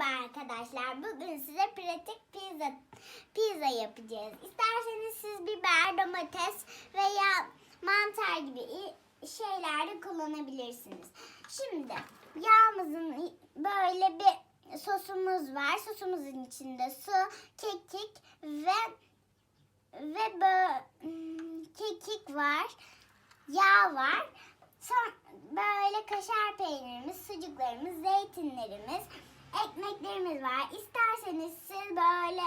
Merhaba arkadaşlar. Bugün size pratik pizza pizza yapacağız. İsterseniz siz biber, domates veya mantar gibi i- şeyler de kullanabilirsiniz. Şimdi yağımızın böyle bir sosumuz var. Sosumuzun içinde su, kekik ve ve böyle hmm, kekik var. Yağ var. Son, böyle kaşar peynirimiz, sucuklarımız, zeytinlerimiz, ekmeklerimiz var. İsterseniz siz böyle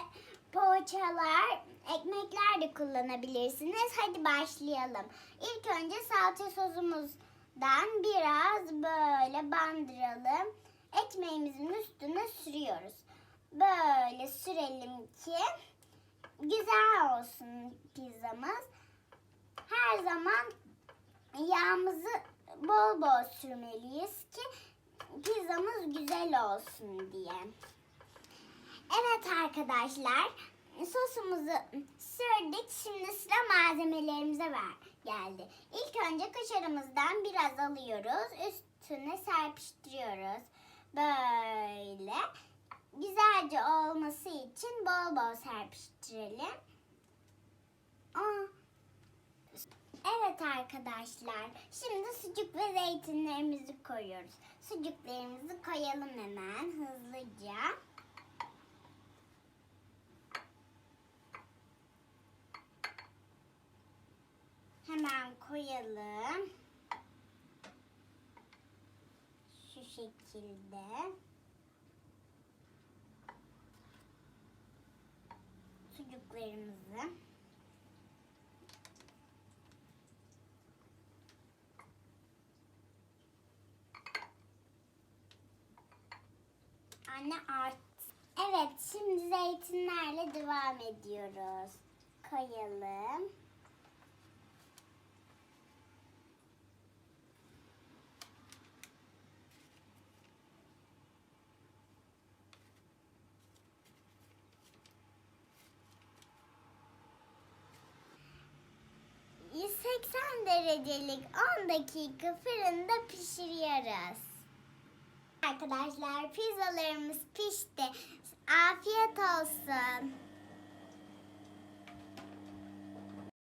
poğaçalar, ekmekler de kullanabilirsiniz. Hadi başlayalım. İlk önce salça sosumuzdan biraz böyle bandıralım. Ekmeğimizin üstüne sürüyoruz. Böyle sürelim ki güzel olsun pizzamız. Her zaman yağımızı bol bol sürmeliyiz ki pizzamız güzel olsun diye. Evet arkadaşlar sosumuzu sürdük. Şimdi sıra malzemelerimize ver, geldi. İlk önce kaşarımızdan biraz alıyoruz. Üstüne serpiştiriyoruz. Böyle güzelce olması için bol bol serpiştirelim. Aa, Evet arkadaşlar. Şimdi sucuk ve zeytinlerimizi koyuyoruz. Sucuklarımızı koyalım hemen hızlıca. Hemen koyalım. Şu şekilde. Sucuklarımızı. Anne art. Evet şimdi zeytinlerle devam ediyoruz. Koyalım. ...180 derecelik 10 dakika fırında pişiriyoruz. Arkadaşlar pizzalarımız pişti. Afiyet olsun.